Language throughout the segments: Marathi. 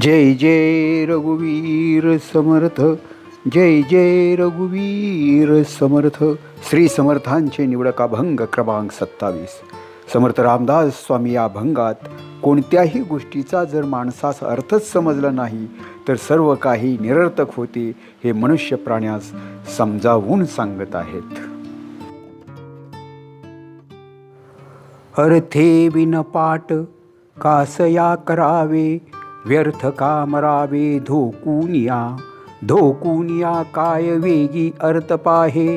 जय जय रघुवीर समर्थ जय जय रघुवीर समर्थ. श्री समर्थांचे निवडक अभंग क्रमांक सत्तावीस. समर्थ रामदास स्वामी या अभंगात कोणत्याही गोष्टीचा जर माणसास अर्थच समजला नाही तर सर्व काही निरर्थक होते हे मनुष्य प्राण्यास समजावून सांगत आहेत. अर्थे बिन पाट कासया करावे व्यर्थ कामरावे धोकूनिया धोकूनिया काय वेगी अर्थ पाहे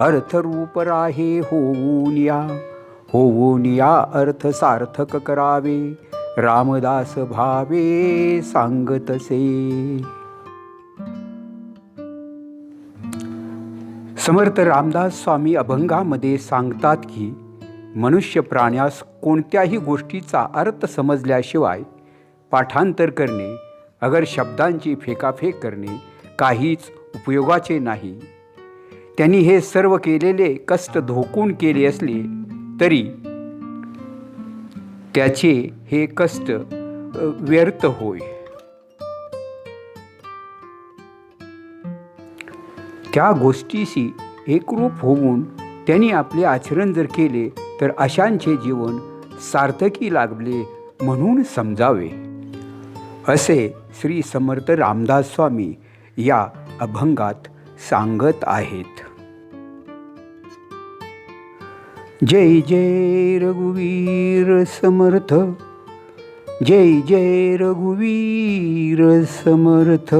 अर्थरूप राहे होऊनिया होऊनिया अर्थ सार्थक करावे रामदास भावे सांगतसे समर्थ रामदास स्वामी अभंगामध्ये सांगतात की मनुष्य प्राण्यास कोणत्याही गोष्टीचा अर्थ समजल्याशिवाय पाठांतर करणे अगर शब्दांची फेकाफेक करणे काहीच उपयोगाचे नाही. त्यांनी हे सर्व केलेले कष्ट धोकून केले असले तरी त्याचे हे कष्ट व्यर्थ होय. त्या गोष्टीशी एकरूप होऊन त्यांनी आपले आचरण जर केले तर अशांचे जीवन सार्थकी लागले म्हणून समजावे. असे श्री समर्थ रामदास स्वामी या अभंगात सांगत आहेत. जय जय रघुवीर समर्थ जय जय रघुवीर समर्थ.